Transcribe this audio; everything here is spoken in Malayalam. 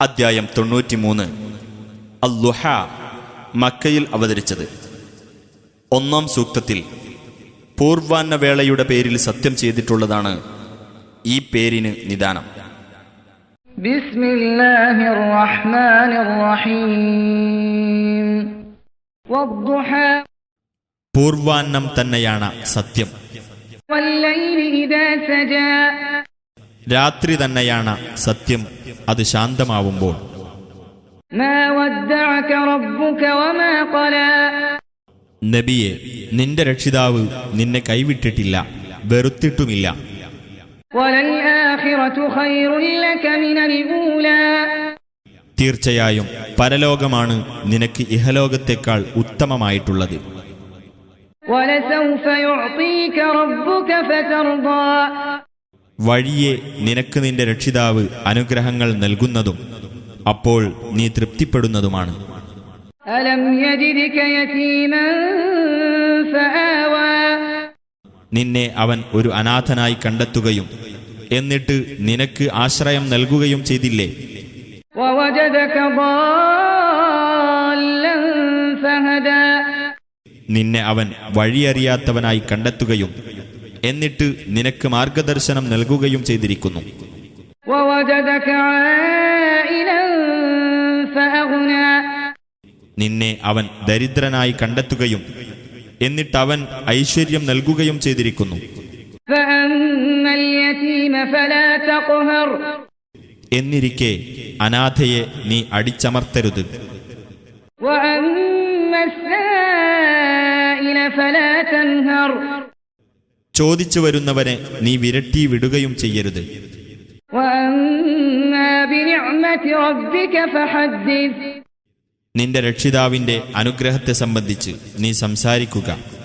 അധ്യായം തൊണ്ണൂറ്റിമൂന്ന്. അല്ലുഹ മക്കയിൽ അവതരിച്ചത്. ഒന്നാം സൂക്തത്തിൽ പൂർവാന്നവേളയുടെ പേരിൽ സത്യം ചെയ്തിട്ടുള്ളതാണ് ഈ പേരിന് നിദാനം. പൂർവാന്നം തന്നെയാണ് സത്യം. രാത്രി തന്നെയാണ് സത്യം അത് ശാന്തമാവുമ്പോൾ. നബിയെ നിന്റെ രക്ഷിതാവ് നിന്നെ കൈവിട്ടിട്ടില്ല വെറുത്തിട്ടുമില്ല. തീർച്ചയായും പരലോകമാണ് നിനക്ക് ഇഹലോകത്തെക്കാൾ ഉത്തമമായിട്ടുള്ളത്. വഴിയെ നിനക്ക് നിന്റെ രക്ഷിതാവ് അനുഗ്രഹങ്ങൾ നൽകുന്നതും അപ്പോൾ നീ തൃപ്തിപ്പെടുന്നതുമാണ്. നിന്നെ അവൻ ഒരു അനാഥനായി കണ്ടെത്തുകയും എന്നിട്ട് നിനക്ക് ആശ്രയം നൽകുകയും ചെയ്തില്ലേ? നിന്നെ അവൻ വഴിയറിയാത്തവനായി കണ്ടെത്തുകയും എന്നിട്ട് നിനക്ക് മാർഗദർശനം നൽകുകയും ചെയ്തിരിക്കുന്നു. നിന്നെ അവൻ ദരിദ്രനായി കണ്ടെത്തുകയും എന്നിട്ട് അവൻ ഐശ്വര്യം നൽകുകയും ചെയ്തിരിക്കുന്നു. എന്നിരിക്കെ അനാഥയെ നീ അടിച്ചമർത്തരുത്. ഫലാ തൻഹർ. ചോദിച്ചു വരുന്നവരെ നീ വിരട്ടി വിടുകയും ചെയ്യരുത്. നിന്റെ രക്ഷിതാവിന്റെ അനുഗ്രഹത്തെ സംബന്ധിച്ച് നീ സംസാരിക്കുക.